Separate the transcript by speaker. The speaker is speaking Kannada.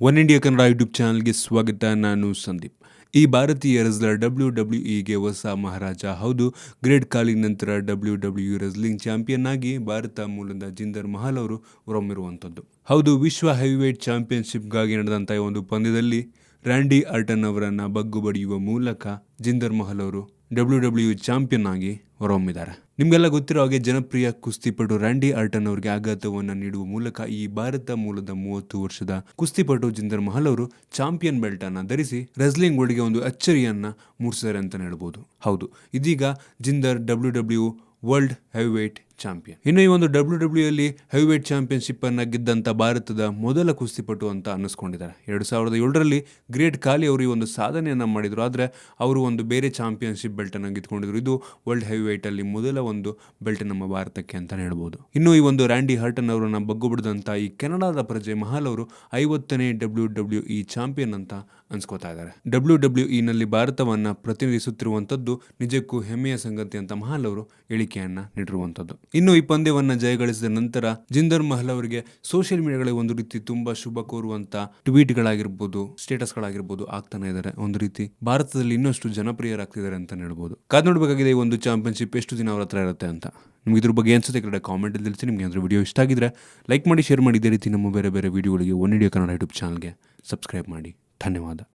Speaker 1: ಒನ್ ಇಂಡಿಯಾ ಕನ್ನಡ ಯೂಟ್ಯೂಬ್ ಚಾನಲ್ಗೆ ಸ್ವಾಗತ, ನಾನು ಸಂದೀಪ್. ಈ ಭಾರತೀಯ ರೆಸ್ಲರ್ ಡಬ್ಲ್ಯೂ ಡಬ್ಲ್ಯೂ ಇಗೆ ಹೊಸ ಮಹಾರಾಜ. ಹೌದು, ಗ್ರೇಟ್ ಕಾಲಿಂಗ್ ನಂತರ ಡಬ್ಲ್ಯೂ ಡಬ್ಲ್ಯೂ ರೆಸ್ಲಿಂಗ್ ಚಾಂಪಿಯನ್ ಆಗಿ ಭಾರತ ಮೂಲದ ಜಿಂದರ್ ಮಹಲ್ ಅವರು ಹೊರಮಿರುವಂಥದ್ದು ಹೌದು, ವಿಶ್ವ ಹೆವಿವೇಟ್ ಚಾಂಪಿಯನ್ಶಿಪ್ಗಾಗಿ ನಡೆದಂಥ ಒಂದು ಪಂದ್ಯದಲ್ಲಿ ರ್ಯಾಂಡಿ ಆರ್ಟನ್ ಅವರನ್ನು ಬಗ್ಗು ಬಡಿಯುವ ಮೂಲಕ ಜಿಂದರ್ ಮಹಲ್ ಅವರು ಡಬ್ಲ್ಯೂ ಡಬ್ಲ್ಯೂ ಚಾಂಪಿಯನ್ ಆಗಿ ಹೊರಹೊಮ್ಮಿದ್ದಾರೆ. ನಿಮಗೆಲ್ಲ ಗೊತ್ತಿರೋ ಹಾಗೆ ಜನಪ್ರಿಯ ಕುಸ್ತಿಪಟು ರ್ಯಾಂಡಿ ಆರ್ಟನ್ ಅವರಿಗೆ ಆಘಾತವನ್ನು ನೀಡುವ ಮೂಲಕ ಈ ಭಾರತ ಮೂಲದ ಮೂವತ್ತು ವರ್ಷದ ಕುಸ್ತಿಪಟು ಜಿಂದರ್ ಮಹಲ್ ಅವರು ಚಾಂಪಿಯನ್ ಬೆಲ್ಟ್ ಅನ್ನ ಧರಿಸಿ ರೆಸ್ಲಿಂಗ್ ವರ್ಲ್ಡ್ಗೆ ಒಂದು ಅಚ್ಚರಿಯನ್ನ ಮೂಡಿಸಿದ್ದಾರೆ ಅಂತ ಹೇಳ್ಬೋದು. ಹೌದು, ಇದೀಗ Jinder W W world heavyweight champion. ಇನ್ನು ಈ ಒಂದು ಡಬ್ಲ್ಯೂ ಡಬ್ಲ್ಯೂ ಅಲ್ಲಿ ಹೆವಿವೇಟ್ ಚಾಂಪಿಯನ್ಶಿಪ್ ಅನ್ನ ಗೆದ್ದಂತ ಭಾರತದ ಮೊದಲ ಕುಸ್ತಿಪಟು ಅಂತ ಅನ್ನಿಸ್ಕೊಂಡಿದ್ದಾರೆ. ಎರಡು ಸಾವಿರದ ಏಳರಲ್ಲಿ ಗ್ರೇಟ್ ಕಾಲಿ ಅವರು ಈ ಒಂದು ಸಾಧನೆಯನ್ನ ಮಾಡಿದ್ರು. ಆದ್ರೆ ಅವರು ಒಂದು ಬೇರೆ ಚಾಂಪಿಯನ್ಶಿಪ್ ಬೆಲ್ಟ್ ಅನ್ನ ಗೆದ್ಕೊಂಡಿದ್ರು. ಇದು ವರ್ಲ್ಡ್ ಹೆವಿವೇಟ್ ಅಲ್ಲಿ ಮೊದಲ ಒಂದು ಬೆಲ್ಟ್ ನಮ್ಮ ಭಾರತಕ್ಕೆ ಅಂತ ಹೇಳ್ಬೋದು. ಇನ್ನು ಈ ಒಂದು ರ್ಯಾಂಡಿ ಹರ್ಟನ್ ಅವರನ್ನ ಬಗ್ಗು ಬಿಡದಂತ ಈ ಕೆನಡಾದ ಪ್ರಜೆ ಮಹಾಲ್ ಅವರು ಐವತ್ತನೇ ಡಬ್ಲ್ಯೂ ಡಬ್ಲ್ಯೂ ಇ ಚಾಂಪಿಯನ್ ಅಂತ ಅನ್ಸ್ಕೋತಾ ಇದ್ದಾರೆ. ಡಬ್ಲ್ಯೂ ಡಬ್ಲ್ಯೂ ಇ ನಲ್ಲಿ ಭಾರತವನ್ನ ಪ್ರತಿನಿಧಿಸುತ್ತಿರುವಂತದ್ದು ನಿಜಕ್ಕೂ ಹೆಮ್ಮೆಯ ಸಂಗತಿ ಅಂತ ಮಹಲ್ ಅವರು ಹೇಳಿಕೆಯನ್ನ ನೀಡಿರುವಂತದ್ದು ಇನ್ನು ಈ ಪಂದ್ಯವನ್ನ ಜಯಗಳಿಸಿದ ನಂತರ ಜಿಂದರ್ ಮಹಲ್ ಅವರಿಗೆ ಸೋಷಿಯಲ್ ಮೀಡಿಯಾಗಳಿಗೆ ಒಂದು ರೀತಿ ತುಂಬಾ ಶುಭ ಕೋರುವಂತ ಟ್ವೀಟ್ಗಳಾಗಿರ್ಬೋದು ಸ್ಟೇಟಸ್ಗಳಾಗಿರ್ಬೋದು ಆಗ್ತಾನೆ ಇದ್ದಾರೆ. ಒಂದು ರೀತಿ ಭಾರತದಲ್ಲಿ ಇನ್ನಷ್ಟು ಜನಪ್ರಿಯರಾಗ್ತಿದ್ದಾರೆ ಅಂತ ಹೇಳ್ಬೋದು. ಕಾದ್ ನೋಡಬೇಕಾಗಿದೆ ಈ ಒಂದು ಚಾಂಪಿಯನ್ಶಿಪ್ ಎಷ್ಟು ದಿನ ಅವ್ರ ಹತ್ರ ಇರುತ್ತೆ ಅಂತ. ನಿಮ್ಗೆ ಇದ್ರ ಬಗ್ಗೆ ಅನ್ಸುತ್ತೆ ಕಡೆ ಕಾಮೆಂಟ್ ತಿಳಿಸಿ. ನಿಮಗೆ ಅಂದ್ರೆ ವಿಡಿಯೋ ಇಷ್ಟ ಆಗಿದ್ರೆ ಲೈಕ್ ಮಾಡಿ ಶೇರ್ ಮಾಡಿ. ಇದೇ ರೀತಿ ನಮ್ಮ ಬೇರೆ ಬೇರೆ ವಿಡಿಯೋಗಳಿಗೆ ಒನ್ ಇಂಡಿಯಾ ಕನ್ನಡ ಯೂಟ್ಯೂಬ್ ಚಾನಲ್ಗೆ ಸಬ್ಸ್ಕ್ರೈಬ್ ಮಾಡಿ. ಧನ್ಯವಾದ.